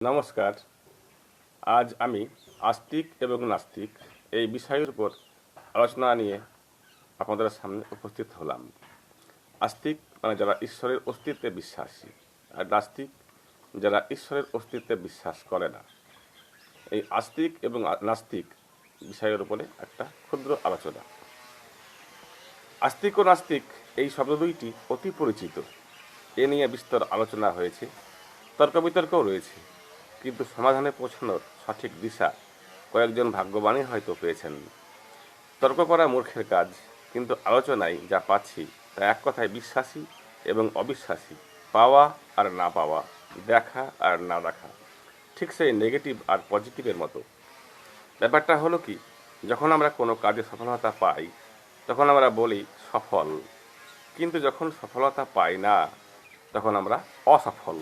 নমস্কার। আজ আমি আস্তিক এবং নাস্তিক এই বিষয়ের উপর আলোচনা নিয়ে আপনাদের সামনে উপস্থিত হলাম। আস্তিক মানে যারা ঈশ্বরের অস্তিত্বে বিশ্বাসী, আর নাস্তিক যারা ঈশ্বরের অস্তিত্বে বিশ্বাস করে না। এই আস্তিক এবং নাস্তিক বিষয়ের উপরে একটা ক্ষুদ্র আলোচনা। আস্তিক ও নাস্তিক এই শব্দ দুইটি অতি পরিচিত। এ নিয়ে বিস্তর আলোচনা হয়েছে তর্ক বিতর্কও রয়েছে। কিন্তু সমাধানে পৌঁছানোর সঠিক দিশা কয়েকজন ভাগ্যবানই হয়তো পেয়েছেন। তর্ক করা মূর্খের কাজ, কিন্তু আলোচনায় যা পাচ্ছি তা এক কথায় বিশ্বাসী এবং অবিশ্বাসী, পাওয়া আর না পাওয়া, দেখা আর না দেখা, ঠিক সেই নেগেটিভ আর পজিটিভের মতো। ব্যাপারটা হলো কি, যখন আমরা কোনো কাজে সফলতা পাই, তখন আমরা বলি সফল, কিন্তু যখন সফলতা পাই না, তখন আমরা অসফল।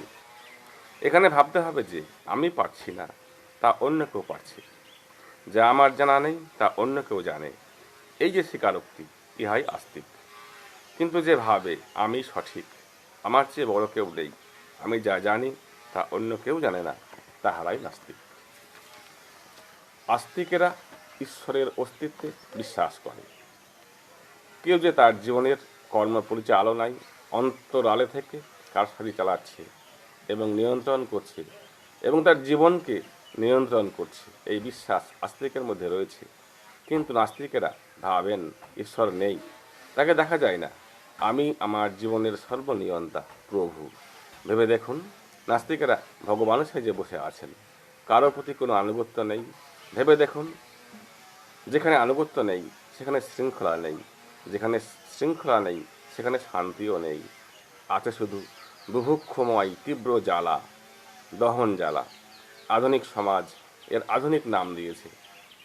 এখানে ভাবতে হবে যে আমি পারছি না, তা অন্য কেউ পারছে। যা আমার জানা নেই, তা অন্য কেউ জানে। এই যে স্বীকারোক্তি, ইহাই আস্তিক। কিন্তু যে ভাবে আমি সঠিক, আমার চেয়ে বড় কেউ নেই। আমি যা জানি, তা অন্য কেউ জানে না, তাহারাই নাস্তিক। আস্তিকেরা ঈশ্বরের অস্তিত্বে বিশ্বাস করে। কেউ যে তার জীবনের কর্ম পরিচালনায় অন্তরালে থেকে কারসাজি চালাচ্ছে নিয়ন্ত্রণ করছে এবং তার জীবনকে নিয়ন্ত্রণ করছে। এই বিশ্বাস আস্তিকের মধ্যে রয়েছে। কিন্তু নাস্তিকেরা ভাবেন, ঈশ্বর নেই। তাকে দেখা যায় না। আমি আমার জীবনের সর্বনিয়ন্তা প্রভু। ভেবে দেখুন, নাস্তিকেরা ভগবান সেজে বসে আছেন। কারও প্রতি কোনো আনুগত্য নেই। ভেবে দেখুন, যেখানে আনুগত্য নেই, সেখানে শৃঙ্খলা নেই। যেখানে শৃঙ্খলা নেই, সেখানে শান্তিও নেই। আছে শুধু বুভুক্ষময়, তীব্র জ্বালা, দহন জ্বালা। আধুনিক সমাজ এর আধুনিক নাম দিয়েছে,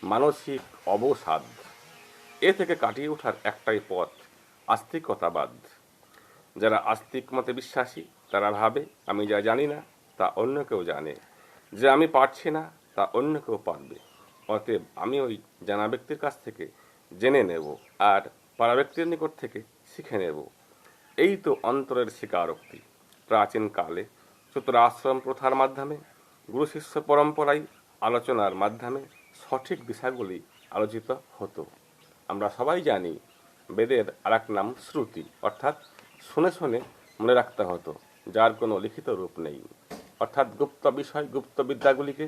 মানসিক অবসাদ। এ থেকে কাটিয়ে ওঠার একটাই পথ, আস্তিকতাবাদ। যারা আস্তিক মতে বিশ্বাসী, তারা ভাবে, আমি যা জানি না, তা অন্য কেউ জানে। যে আমি পারছি না, তা অন্য কেউ পারবে। অতএব আমি ওই জানা ব্যক্তির কাছ থেকে জেনে নেব আর পাড়া ব্যক্তির নিকট থেকে শিখে নেব। এই তো অন্তরের স্বীকারোক্তি। প্রাচীন কালে আশ্রম প্রথার মাধ্যমে, গুরু শিষ্য পরম্পরায় আলোচনার মাধ্যমে সঠিক দিশাগুলি আলোচিত হতো। আমরা সবাই জানি বেদের আর এক নাম শ্রুতি, অর্থাৎ শুনে শুনে মনে রাখতে হতো, যার কোনো লিখিত রূপ নেই। অর্থাৎ গুপ্ত বিষয়, গুপ্ত বিদ্যাগুলিকে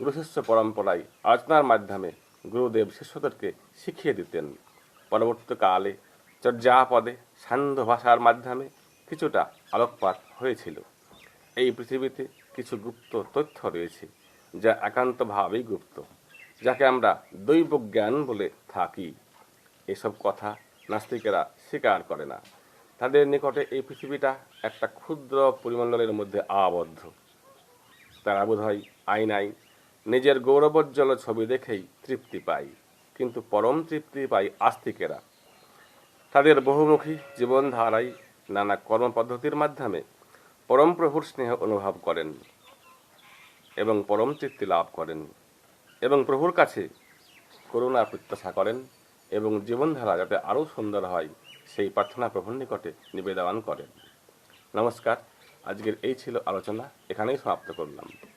গুরু শিষ্য পরম্পরায় আলোচনার মাধ্যমে গুরুদেব শিষ্যদেরকে শিখিয়ে দিতেন। পরবর্তীকালে চর্যাপদে সান্ধ্য ভাষার মাধ্যমে কিছুটা আলোকপাত হয়েছিল। এই পৃথিবীতে কিছু গুপ্ত তথ্য রয়েছে, যা একান্তভাবেই গুপ্ত, যাকে আমরা দৈব জ্ঞান বলে থাকি। এসব কথা নাস্তিকেরা স্বীকার করে না। তাদের নিকটে এই পৃথিবীটা একটা ক্ষুদ্র পরিমণ্ডলের মধ্যে আবদ্ধ। তারা বোধহয় আয়নায় নিজের গৌরবোজ্জ্বল ছবি দেখেই তৃপ্তি পায়, কিন্তু পরম তৃপ্তি পায় আস্তিকেরা। তাদের বহুমুখী জীবনধারায় নানা কর্মপদ্ধতির মাধ্যমে পরম প্রভুর স্নেহ অনুভব করেন এবং পরম তৃপ্তি লাভ করেন এবং প্রভুর কাছে করুণা প্রত্যাশা করেন এবং জীবনধারা যাতে আরও সুন্দর হয়, সেই প্রার্থনা প্রভুর নিকটে নিবেদন করেন। নমস্কার, আজকের এই ছিল আলোচনা, এখানেই সমাপ্ত করলাম।